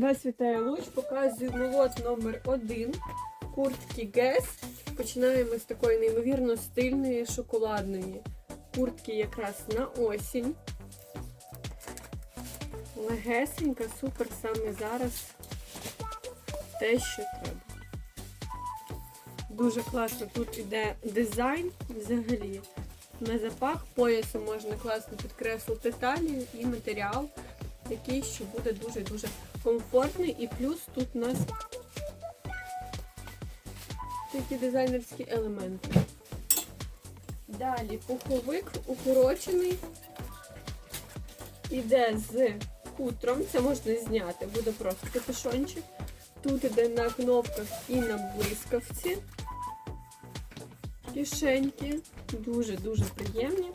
Вас вітає Луч, показую молот номер 1 куртки Guess. Починаємо з такої неймовірно стильної шоколадної куртки якраз на осінь. Легесенька, супер саме зараз те, що треба. Дуже класно тут іде дизайн взагалі. На запах поясу можна класно підкреслити талію і матеріал, який ще буде дуже-дуже комфортний. І плюс тут у нас такі дизайнерські елементи. Далі пуховик укорочений. Іде з хутром, це можна зняти, буде просто капюшончик. Тут іде на кнопках і на блискавці. Кишеньки. Дуже-дуже приємні.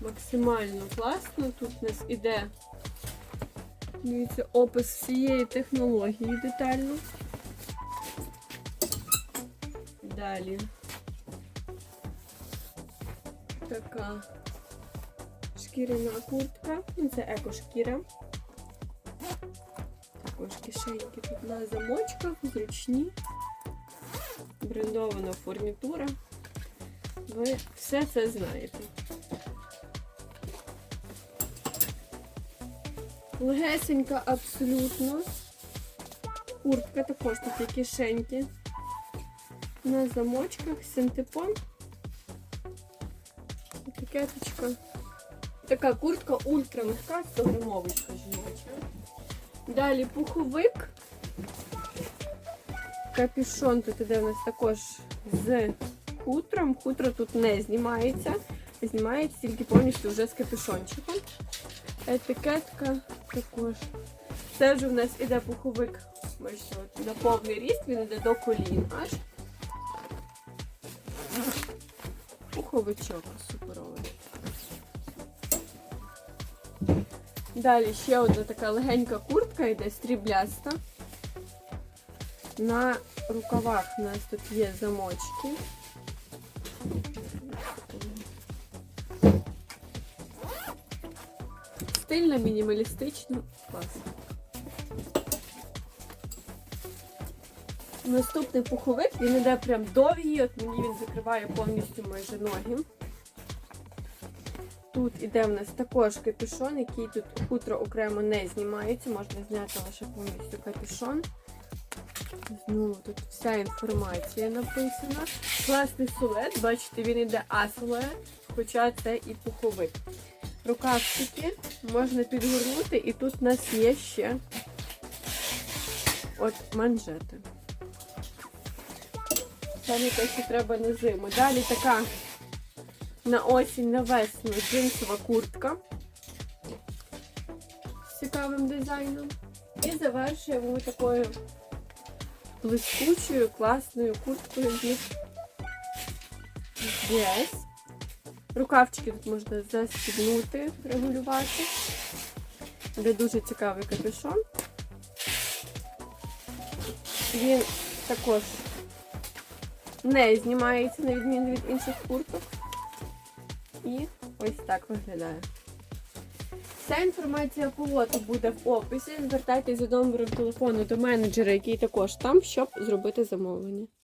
Максимально класно. Тут у нас іде дивіться, опис всієї технології детально. Далі. Така шкіряна куртка. Ну, це еко-шкіра. Також кишеньки тут на замочках, зручні. Брендована фурнітура. Ви все це знаєте. Легесенька абсолютно. Куртка також такі кишеньки. На замочках, синтепон. Етикеточка. Така куртка ультралегка, 100 грамовочка жіноча. Далі пуховик. Капюшон тут іде у нас також з хутром. Хутро тут не знімається. Знімається тільки повністю вже з капюшончиком. Етикетка також. Це вже в нас іде пуховик. На повний ріст, він іде до колін аж. Пуховичок суперовий. Далі ще одна така легенька куртка йде стрібляста. На рукавах у нас тут є замочки. Стильно, мінімалістично, класно. Наступний пуховик, він іде прям довгий, от мені він закриває повністю майже ноги. Тут іде в нас також капюшон, який тут хутро окремо не знімається, можна зняти лише повністю капюшон. Знову тут вся інформація написана. Класний силует, бачите, він іде А-силует, хоча це і пуховик. Рукавчики можна підгорнути, і тут у нас є ще от манжети. Це не те, що треба на зиму. Далі така на осінь, на весну джинсова куртка з цікавим дизайном. І завершуємо такою блискучою, класною курткою від. Рукавчики тут можна застібнути, регулювати. Де дуже цікавий капюшон. Він також не знімається, на відміну від інших курток. І ось так виглядає. Вся інформація по лоту буде в описі. Звертайтеся за номером телефону до менеджера, який також там, щоб зробити замовлення.